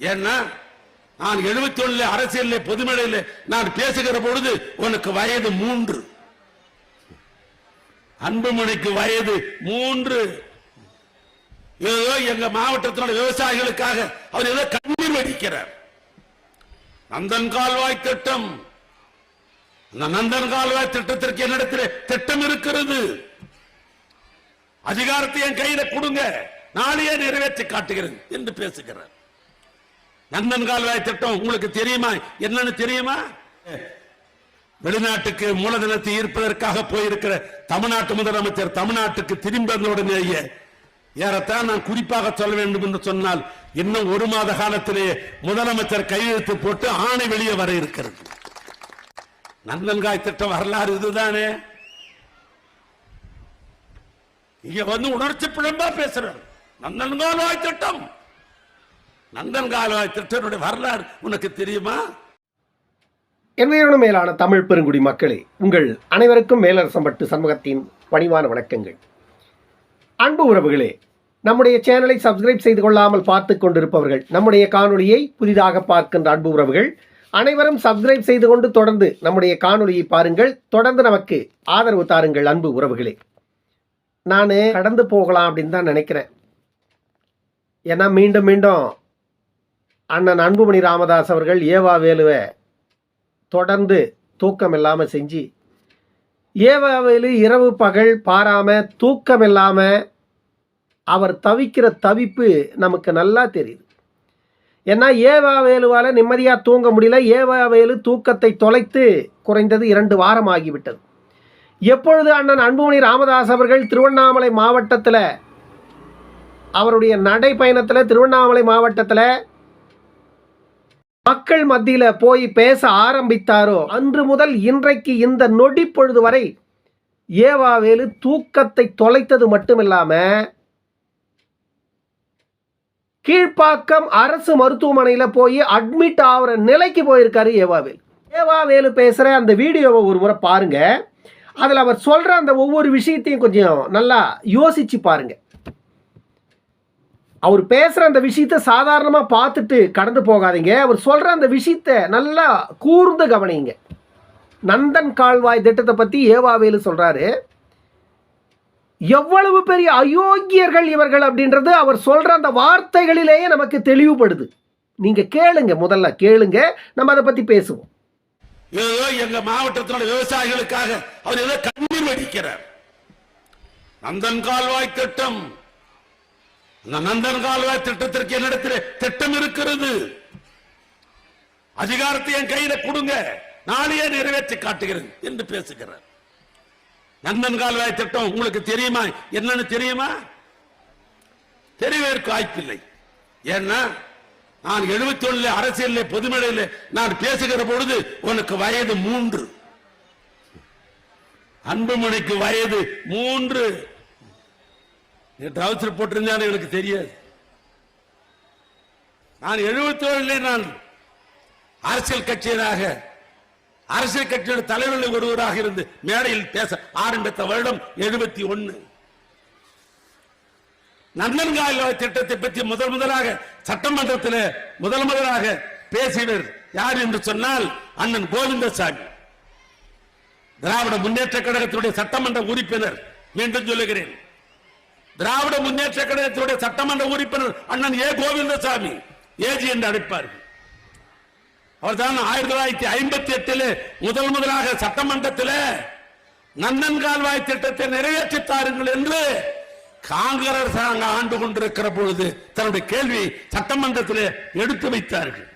ஏன்னா நான் எழுபத்தி ஒண்ணுல அரசியல் பொதுமேடையில் நான் பேசுகிற பொழுது உனக்கு வயது மூன்று. அன்புமணிக்கு வயது மூன்று. ஏதோ எங்க மாவட்டத்தினுடைய விவசாயிகளுக்காக அவர் ஏதோ கண்ணீர் வடிக்கிறார். நந்தன் கால்வாய் திட்டம். அந்த நந்தன் கால்வாய் திட்டத்திற்கு என்னிடத்தில் திட்டம் இருக்கிறது. அதிகாரத்தை என் கையில கொடுங்க. நாளையே நிறைவேற்றி காட்டுகிறேன் என்று பேசுகிறார். நந்தன் கால்வாய் திட்டம் உங்களுக்கு தெரியுமா? என்னன்னு தெரியுமா? வெளிநாட்டுக்கு மூலதனத்தை ஈர்ப்பதற்காக போயிருக்கிற தமிழ்நாட்டு முதலமைச்சர் தமிழ்நாட்டுக்கு திரும்பி வந்த உடனேயே ஏறத்தான் நான் குறிப்பாக சொல்ல வேண்டும் என்று சொன்னால் இன்னும் ஒரு மாத காலத்திலே முதலமைச்சர் கையெழுத்து போட்டு ஆணை வெளியே வர இருக்கிறது. நந்தன்காய் திட்டம் வரலாறு இதுதானே? இங்க வந்து உணர்ச்சி பிழம்பா பேசுறார். நந்தன்கால்வாய் திட்டம். நந்தன்கால திட்டத்தினுடைய வரலாறு உனக்கு தெரியுமா? என்மையான மேலான தமிழ் பெருங்குடி மக்களே உங்கள் அனைவருக்கும் மேலரசம்பட்டு சமூகத்தின் பணிவான வணக்கங்கள். அன்பு உறவுகளே நம்முடைய சேனலை சப்ஸ்கிரைப் செய்து கொள்ளாமல் பார்த்து கொண்டிருப்பவர்கள் நம்முடைய காணொலியை புதிதாக பார்க்கின்ற அன்பு உறவுகள் அனைவரும் சப்ஸ்கிரைப் செய்து கொண்டு தொடர்ந்து நம்முடைய காணொலியை பாருங்கள். தொடர்ந்து நமக்கு ஆதரவு தாருங்கள் அன்பு உறவுகளே. நான் கடந்து போகலாம் அப்படின்னு தான் நினைக்கிறேன். ஏன்னா மீண்டும் மீண்டும் அண்ணன் அன்புமணி ராமதாஸ் அவர்கள் ஏவா வேலுவை தொடர்ந்து தூக்கம் இல்லாமல் செஞ்சு ஏவாவேலு இரவு பகல் பாராமல் தூக்கம் இல்லாமல் அவர் தவிக்கிற தவிப்பு நமக்கு நல்லா தெரியுது. ஏன்னா ஏவாவேலுவால் நிம்மதியாக தூங்க முடியல. ஏவாவேலு தூக்கத்தை தொலைத்து குறைந்தது இரண்டு வாரம் ஆகிவிட்டது. எப்பொழுது அண்ணன் அன்புமணி ராமதாஸ் அவர்கள் திருவண்ணாமலை மாவட்டத்தில் அவருடைய நடைப்பயணத்தில் திருவண்ணாமலை மாவட்டத்தில் மக்கள் மத்தியில போய் பேச ஆரம்பித்தாரோ? அன்று முதல் இன்றைக்கு இந்த நொடி பொழுது வரை ஏவாவேலு தூக்கத்தை தொலைத்தது மட்டுமில்லாம கீழ்ப்பாக்கம் அரசு மருத்துவமனையில் போய் அட்மிட் ஆகிற நிலைக்கு போயிருக்காரு ஏவாவேலு ஏவாவேலு பேசுகிற அந்த வீடியோவை ஒரு முறை பாருங்க. அதில் அவர் சொல்கிற அந்த ஒவ்வொரு விஷயத்தையும் கொஞ்சம் நல்லா யோசிச்சு பாருங்கள் அவர் பேசுகிற அந்த விஷயத்த சாதாரணமாக பார்த்துட்டு கடந்து போகாதீங்க. அவர் சொல்கிற அந்த விஷயத்த நல்லா கூர்ந்து கவனிங்க. நந்தன் கால்வாய் திட்டத்தை பற்றி ஏவாவேலு சொல்கிறாரு எவ்வளவு பெரிய அயோக்கியர்கள் இவர்கள் அப்படின்றது அவர் சொல்கிற அந்த வார்த்தைகளிலேயே நமக்கு தெளிவுபடுது. நீங்கள் கேளுங்க முதல்ல கேளுங்க. நம்ம அதை பற்றி பேசுவோம். ஏதோ எங்க மாவட்டத்தினுடைய விவசாயிகளுக்காக அவர் ஏதோ கண்ணீர் வடிக்கிறார். நந்தன் கால்வாய் திட்டம் நந்தன் கால்வாய் திட்டத்திற்கு என்னிடத்தில் திட்டம் இருக்கிறது. அதிகாரத்தை என் கையில கொடுங்க. நாளையே நிறைவேற்றி காட்டுகிறேன் என்று பேசுகிறார். நந்தன் கால்வாய் திட்டம் உங்களுக்கு தெரியுமா? என்னன்னு தெரியுமா? தெரியவேற்கு வாய்ப்பில்லை. ஏன்னா நான் எழுபத்தி ஒண்ணுல அரசியல் பொதுமடையில் நான் பேசுகிற பொழுது உனக்கு வயது மூன்று. அன்புமணிக்கு வயது மூன்று. நீ ட்ரௌசர் போட்டிருந்தான்னு எனக்கு தெரியாது. நான் எழுபத்தோழில் நான் அரசியல் கட்சியராக அரசியல் கட்சியோட தலைவர்கள் ஒருவராக இருந்து மேடையில் பேச ஆரம்பித்த வருடம் எழுபத்தி ஒன்னு நந்தன்காய் திட்டத்தை பற்றி முதல் முதலாக சட்டமன்றத்தில் முதல் முதலாக பேசினர் யார் என்று சொன்னால் அண்ணன் கோவிந்தசாமி. திராவிட முன்னேற்ற கழகத்தினுடைய சட்டமன்ற உறுப்பினர் மீண்டும் சொல்லுகிறேன். திராவிட முன்னேற்ற கழகத்தினுடைய சட்டமன்ற உறுப்பினர் அண்ணன் ஏ கோவிந்தசாமி ஏஜி என்று அழைப்பார்கள் அவர்தான் ஆயிரத்தி தொள்ளாயிரத்தி ஐம்பத்தி எட்டில் முதல் முதலாக சட்டமன்றத்தில் நந்தன் கால்வாய் திட்டத்தை நிறைவேற்றி தாருங்கள் என்று காங்கிரஸ் ஆண்டு கொண்டிருக்கிற பொழுது தன்னுடைய கேள்வி சட்டமன்றத்தில் எடுத்து வைத்தார்கள்.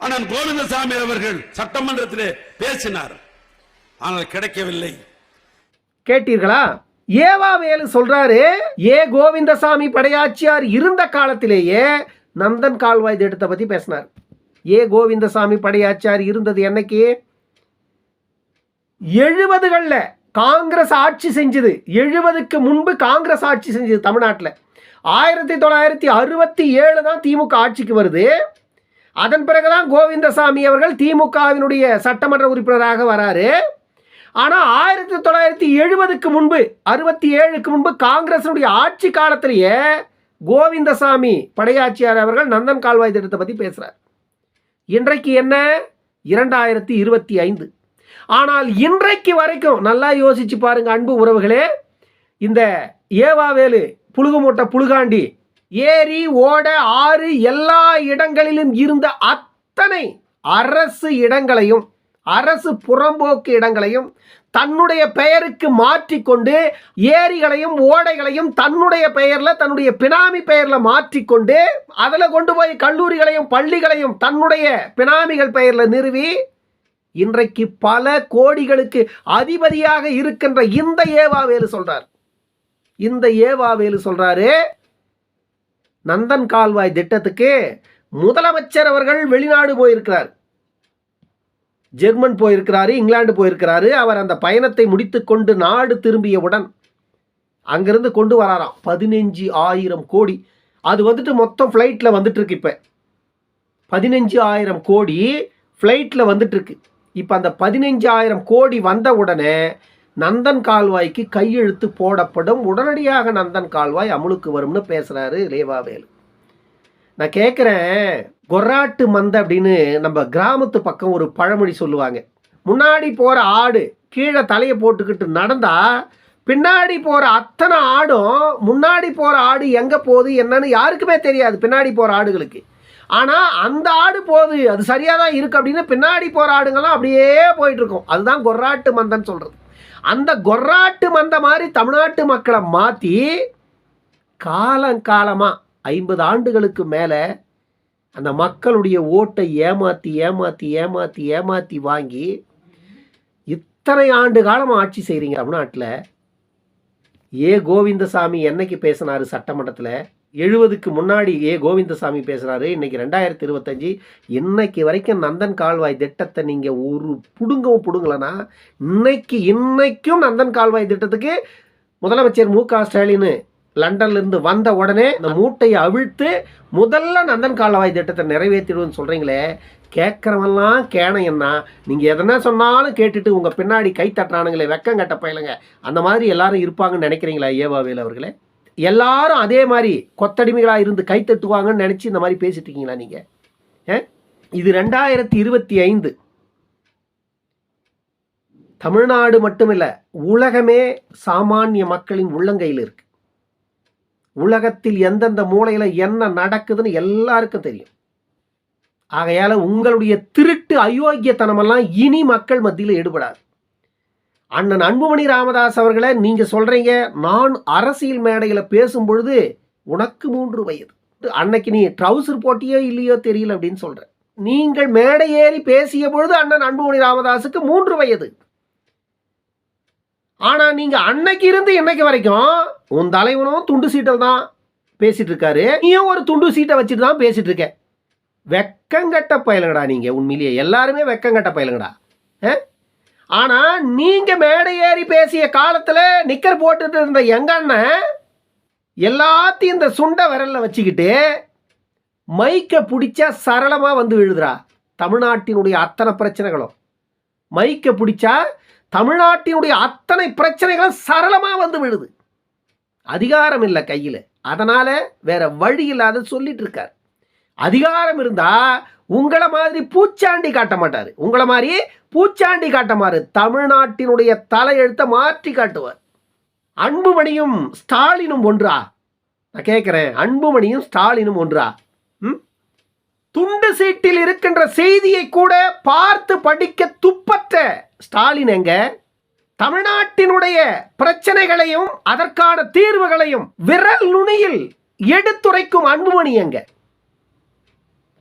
ஆனால் கோவிந்தசாமி அவர்கள் சட்டமன்றத்தில் பேசினார். ஆனால் கிடைக்கவில்லை. கேட்டீர்களா? ஏவாவேலு சொல்றாரு ஏ கோவிந்தசாமி படையாச்சியார் இருந்த காலத்திலேயே நந்தன் கால்வாய் திட்டத்தை பத்தி பேசினார். ஏ கோவிந்தசாமி படையாச்சியார் இருந்தது என்னைக்கு? எழுபதுகளில் காங்கிரஸ் ஆட்சி செஞ்சது. எழுபதுக்கு முன்பு காங்கிரஸ் ஆட்சி செஞ்சது தமிழ்நாட்டில். ஆயிரத்தி தொள்ளாயிரத்தி அறுபத்தி ஏழு தான் திமுக ஆட்சிக்கு வருது. அதன் பிறகுதான் கோவிந்தசாமி அவர்கள் திமுகவினுடைய சட்டமன்ற உறுப்பினராக வராரு. ஆனால் ஆயிரத்தி தொள்ளாயிரத்தி எழுபதுக்கு முன்பு அறுபத்தி ஏழுக்கு முன்பு காங்கிரஸினுடைய ஆட்சி காலத்திலேயே கோவிந்தசாமி படையாட்சியார் அவர்கள் நந்தன் கால்வாய் திட்டத்தை பற்றி பேசுகிறார் இன்றைக்கு என்ன? இரண்டாயிரத்தி இருபத்தி ஐந்து. ஆனால் இன்றைக்கு வரைக்கும் நல்லா யோசிச்சு பாருங்க அன்பு உறவுகளே இந்த ஏவாவேலு புழுகுமூட்டை புழுகாண்டி ஏரி ஓட ஆறு எல்லா இடங்களிலும் இருந்த அத்தனை அரசு இடங்களையும் அரசு புறம்போக்கு இடங்களையும் தன்னுடைய பெயருக்கு மாற்றிக்கொண்டு ஏரிகளையும் ஓடைகளையும் தன்னுடைய பெயரில் தன்னுடைய பினாமி பெயரில் மாற்றிக்கொண்டு அதில் கொண்டு போய் கல்லூரிகளையும் பள்ளிகளையும் தன்னுடைய பினாமிகள் பெயரில் நிறுவி இன்றைக்கு பல கோடிகளுக்கு அதிபதியாக இருக்கின்ற இந்த ஏவாவேலு சொல்றார். இந்த ஏவாவேலு சொல்றாரு நந்தன் கால்வாய் திட்டத்துக்கு முதலமைச்சர் அவர்கள் வெளிநாடு போயிருக்கிறார். ஜெர்மன் போயிருக்கிறாரு இங்கிலாந்து போயிருக்கிறாரு. அவர் அந்த பயணத்தை முடித்து கொண்டு நாடு திரும்பியவுடன் அங்கிருந்து கொண்டு வராராம். பதினஞ்சு ஆயிரம் கோடி. அது வந்துட்டு மொத்தம் ஃப்ளைட்டில் வந்துட்டுருக்கு இப்போ. பதினஞ்சு ஆயிரம் கோடி ஃப்ளைட்டில் வந்துட்டுருக்கு. இப்போ அந்த பதினஞ்சு ஆயிரம் கோடி வந்த உடனே நந்தன் கால்வாய்க்கு கையெழுத்து போடப்படும். உடனடியாக நந்தன் கால்வாய் அமுலுக்கு வரும்னு பேசுகிறாரு லேவாவேலு நான் கேட்குறேன் கொர்ராட்டு மந்தை அப்படின்னு நம்ம கிராமத்து பக்கம் ஒரு பழமொழி சொல்லுவாங்க. முன்னாடி போகிற ஆடு கீழே தலையை போட்டுக்கிட்டு நடந்தால் பின்னாடி போகிற அத்தனை ஆடும் முன்னாடி போகிற ஆடு எங்கே போகுது என்னன்னு யாருக்குமே தெரியாது பின்னாடி போகிற ஆடுகளுக்கு. ஆனால் அந்த ஆடு போகுது அது சரியாக தான் இருக்குது அப்படின்னு பின்னாடி போகிற ஆடுங்கள்லாம் அப்படியே போயிட்டுருக்கும். அதுதான் கொர்ராட்டு மந்தன்னு சொல்கிறது அந்த கொர்ராட்டு மந்த மாதிரி தமிழ்நாட்டு மக்களை மாற்றி காலங்காலமாக ஐம்பது ஆண்டுகளுக்கு மேலே அந்த மக்களுடைய ஓட்டை ஏமாற்றி ஏமாற்றி ஏமாற்றி ஏமாற்றி வாங்கி இத்தனை ஆண்டு காலமாக ஆட்சி செய்கிறீங்க தமிழ்நாட்டில் ஏ கோவிந்தசாமி என்னைக்கு பேசினார் சட்டமன்றத்தில்? எழுபதுக்கு முன்னாடி ஏ கோவிந்தசாமி பேசுகிறாரு இன்றைக்கி ரெண்டாயிரத்தி இருபத்தஞ்சி. இன்னைக்கு வரைக்கும் நந்தன் கால்வாய் திட்டத்தை நீங்கள் ஒரு புடுங்கவும் புடுங்கலைன்னா இன்னைக்கு இன்னைக்கும் நந்தன் கால்வாய் திட்டத்துக்கு முதலமைச்சர் மு க ஸ்டாலின் லண்டன்ல இருந்து வந்த உடனே இந்த மூட்டையை அவிழ்த்து முதல்ல நந்தன் காலவாய் திட்டத்தை நிறைவேற்றிடுவேன்னு சொல்கிறீங்களே கேட்குறவெல்லாம் கேணையன்னா நீங்கள் எதனா சொன்னாலும் கேட்டுட்டு உங்கள் பின்னாடி கை தட்டுறானுங்களே வெக்கம் கட்ட பயலுங்க. அந்த மாதிரி எல்லாரும் இருப்பாங்கன்னு நினைக்கிறீங்களா ஏவாவேல் அவர்களே? எல்லாரும் அதே மாதிரி கொத்தடிமைகளாக இருந்து கை தட்டுவாங்கன்னு நினச்சி இந்த மாதிரி பேசிட்டு இருக்கீங்களா நீங்கள் இது ரெண்டாயிரத்தி இருபத்தி ஐந்து. தமிழ்நாடு மட்டுமில்லை உலகமே சாமானிய மக்களின் உள்ளங்கையில் இருக்கு. உலகத்தில் எந்தெந்த மூலையில் என்ன நடக்குதுன்னு எல்லாருக்கும் தெரியும். ஆகையால் உங்களுடைய திருட்டு அயோக்கியத்தனமெல்லாம் இனி மக்கள் மத்தியில் ஈடுபடாது. அண்ணன் அன்புமணி ராமதாஸ் அவர்களை நீங்கள் சொல்கிறீங்க நான் அரசியல் மேடையில் பேசும் பொழுது உனக்கு மூன்று வயது. அன்னைக்கு நீ ட்ரௌசர் போட்டியோ இல்லையோ தெரியல அப்படின்னு சொல்கிறேன் நீங்கள் மேடை ஏறி பேசிய பொழுது அண்ணன் அன்புமணி ராமதாஸுக்கு மூன்று வயது. ஆனா நீங்க அன்னைக்கு இருந்து இன்னைக்கு வரைக்கும் உன் தலைவனும் துண்டு சீட்டல் தான் பேசிட்டு இருக்காரு. நீயும் ஒரு துண்டு சீட்டை வச்சுட்டு தான் பேசிட்டு இருக்க. வெக்கங்கட்ட பயலுங்கடா நீங்க உண்மையிலேயே. எல்லாருமே வெக்கங்கட்ட பயலுங்கடா. ஆ? ஆனா நீங்க மேடை ஏறி பேசிய காலத்துல நிக்கர் போட்டுட்டு இருந்த எங்க அண்ணன் எல்லாத்தையும் இந்த சுண்ட விரல்ல வச்சுக்கிட்டு மைக்கை பிடிச்சா சரளமாக வந்து விழுதுடா. தமிழ்நாட்டினுடைய அத்தனை பிரச்சனைகளும். மைக்கை பிடிச்சா தமிழ்நாட்டினுடைய அத்தனை பிரச்சனைகளும் சரளமாக வந்து விழுது. அதிகாரம் இல்லை கையில். அதனால் வேற வழி இல்லாத சொல்லிட்டு இருக்கார். அதிகாரம் இருந்தால் உங்களை மாதிரி பூச்சாண்டி காட்ட மாட்டார். உங்களை மாதிரி பூச்சாண்டி காட்டமாறு தமிழ்நாட்டினுடைய தலையெழுத்தை மாற்றி காட்டுவார். அன்புமணியும் ஸ்டாலினும் ஒன்றா? நான் கேட்குறேன் அன்புமணியும் ஸ்டாலினும் ஒன்றா? ம்? துண்டு சீட்டில் இருக்கின்ற செய்தியை கூட பார்த்து படிக்க துப்பற்ற ஸ்டாலின் எங்க? தமிழ்நாட்டினுடைய பிரச்சனைகளையும் அதற்கான தீர்வுகளையும் விரல் நுனியில் எடுத்துரைக்கும் அன்புமணி எங்க?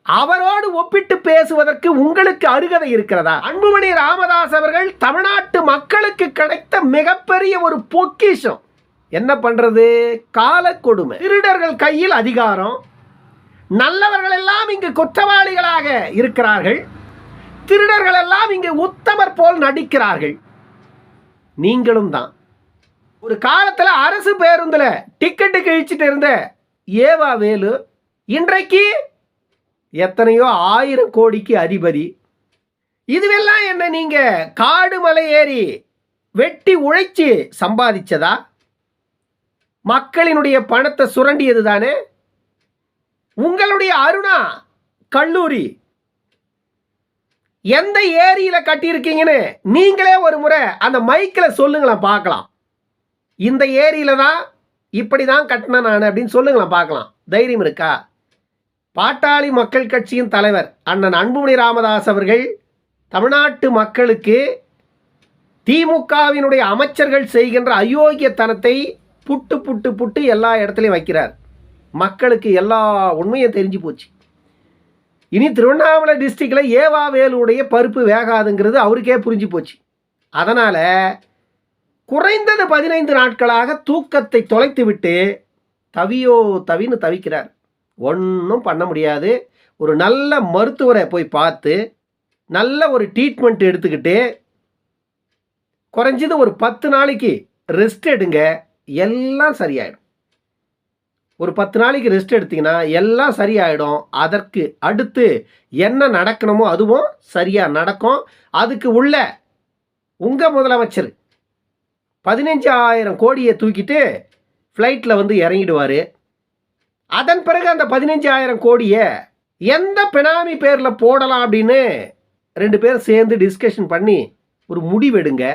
அவரோடு ஒப்பிட்டு பேசுவதற்கு உங்களுக்கு அருகதை இருக்கிறதா? அன்புமணி ராமதாஸ் அவர்கள் தமிழ்நாட்டு மக்களுக்கு கிடைத்த மிகப்பெரிய ஒரு பொக்கிஷம். என்ன பண்றது? காலக்கொடுமை திருடர்கள் கையில் அதிகாரம். நல்லவர்கள் எல்லாம் இங்கு குற்றவாளிகளாக இருக்கிறார்கள். திருடர்கள் எல்லாம் இங்கு உத்தமர் போல் நடிக்கிறார்கள். நீங்களும் தான். ஒரு காலத்தில் அரசு பேருந்தில் டிக்கெட்டு கிழிச்சிட்டு இருந்த ஏவா வேலு இன்றைக்கு எத்தனையோ ஆயிரம் கோடிக்கு அதிபதி. இதுவெல்லாம் என்ன நீங்கள் காடு மலை ஏறி வெட்டி உழைச்சி சம்பாதிச்சதா? மக்களினுடைய பணத்தை சுரண்டியது தானே உங்களுடைய அருணா கல்லூரி. எந்த ஏரியில கட்டியிருக்கீங்கன்னு நீங்களே ஒரு முறை அந்த மைக்கில் சொல்லுங்களேன் பார்க்கலாம். இந்த ஏரியில தான் இப்படி தான் கட்டினேன் நான் அப்படின்னு சொல்லுங்களேன் பார்க்கலாம். தைரியம் இருக்கா? பாட்டாளி மக்கள் கட்சியின் தலைவர் அண்ணன் அன்புமணி ராமதாஸ் அவர்கள் தமிழ்நாட்டு மக்களுக்கு திமுகவினுடைய அமைச்சர்கள் செய்கின்ற அயோக்கியத்தனத்தை புட்டு புட்டு புட்டு எல்லா இடத்துலையும் வைக்கிறார். மக்களுக்கு எல்லா உண்மையும் தெரிஞ்சு போச்சு. இனி திருவண்ணாமலை டிஸ்ட்ரிக்டில் ஏவா வேலுடைய பருப்பு வேகாதுங்கிறது அவருக்கே புரிஞ்சு போச்சு. அதனால் குறைந்தது பதினைந்து நாட்களாக தூக்கத்தை தொலைத்து விட்டு தவியோ தவின்னு தவிக்கிறார். ஒன்றும் பண்ண முடியாது. ஒரு நல்ல மருத்துவரை போய் பார்த்து நல்ல ஒரு ட்ரீட்மெண்ட் எடுத்துக்கிட்டு குறைஞ்சது ஒரு பத்து நாளைக்கு ரெஸ்ட் எடுங்க. எல்லாம் சரியாயிடும். ஒரு பத்து நாளைக்கு ரெஸ்ட் எடுத்தீங்கன்னா எல்லாம் சரியாயிடும். அதற்கு அடுத்து என்ன நடக்கணுமோ அதுவும் சரியாக நடக்கும். அதுக்கு உள்ள உங்கள் முதலமைச்சர் பதினஞ்சாயிரம் கோடியை தூக்கிட்டு ஃப்ளைட்டில் வந்து இறங்கிடுவார். அதன் பிறகு அந்த பதினஞ்சாயிரம் கோடியை எந்த பினாமி பேரில் போடலாம் அப்படின்னு ரெண்டு பேரும் சேர்ந்து டிஸ்கஷன் பண்ணி ஒரு முடிவெடுங்க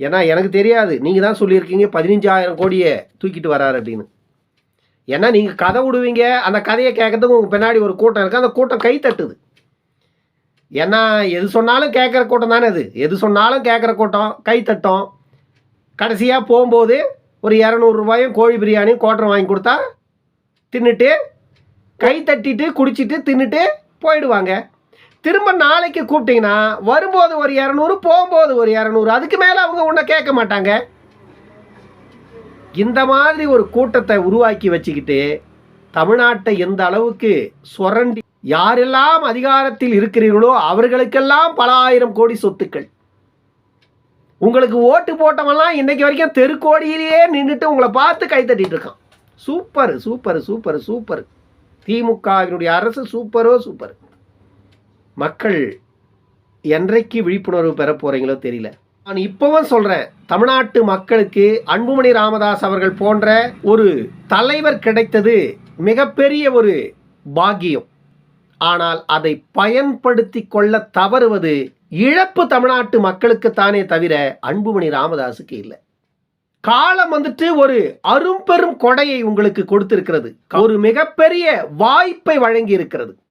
ஏன்னா எனக்கு தெரியாது. நீங்கள் தான் சொல்லியிருக்கீங்க பதினஞ்சாயிரம் கோடியை தூக்கிட்டு வராரு அப்படின்னு. ஏன்னா நீங்கள் கதை விடுவீங்க அந்த கதையை கேட்கறதுக்கு உங்கள் பின்னாடி ஒரு கூட்டம் இருக்குது அந்த கூட்டம் கை தட்டுது. ஏன்னா எது சொன்னாலும் கேட்குற கூட்டம் தானே அது. எது சொன்னாலும் கேட்குற கூட்டம் கை தட்டும். கடைசியாக போகும்போது ஒரு இரநூறுபாயும் கோழி பிரியாணியும் கோட்டரம் வாங்கி கொடுத்தா தின்னுட்டு கை தட்டிட்டு குடிச்சிட்டு தின்னுட்டு போயிடுவாங்க. திரும்ப நாளைக்கு கூப்பிட்டிங்கன்னா வரும்போது ஒரு இரநூறு போகும்போது ஒரு இரநூறு அதுக்கு மேலே அவங்க உன்னை கேட்க மாட்டாங்க. இந்த மாதிரி ஒரு கூட்டத்தை உருவாக்கி வச்சுக்கிட்டு தமிழ்நாட்டை எந்த அளவுக்கு சுரண்டி யாரெல்லாம் அதிகாரத்தில் இருக்கிறீர்களோ அவர்களுக்கெல்லாம் பல ஆயிரம் கோடி சொத்துக்கள். உங்களுக்கு ஓட்டு போட்டவெல்லாம் இன்னைக்கு வரைக்கும் தெருக்கோடியிலேயே நின்றுட்டு உங்களை பார்த்து கை தட்டிட்டு இருக்கான். Super super super super. திமுகவினுடைய அரசு சூப்பரோ சூப்பர். மக்கள் என்றைக்கு விழிப்புணர்வு பெற போறீங்களோ தெரியல. நான் இப்பவும் சொல்றேன். தமிழ்நாட்டு மக்களுக்கு அன்புமணி ராமதாஸ் அவர்கள் போன்ற ஒரு தலைவர் கிடைத்தது மிகப்பெரிய ஒரு பாக்கியம். ஆனால் அதை பயன்படுத்தி கொள்ள தவறுவது இழப்பு தமிழ்நாட்டு மக்களுக்குத்தானே தவிர அன்புமணி ராமதாஸுக்கு இல்லை. காலம் வந்துட்டு ஒரு அரும்பெரும் கொடையை உங்களுக்கு கொடுத்திருக்கிறது. ஒரு மிகப்பெரிய வாய்ப்பை வழங்கி இருக்கிறது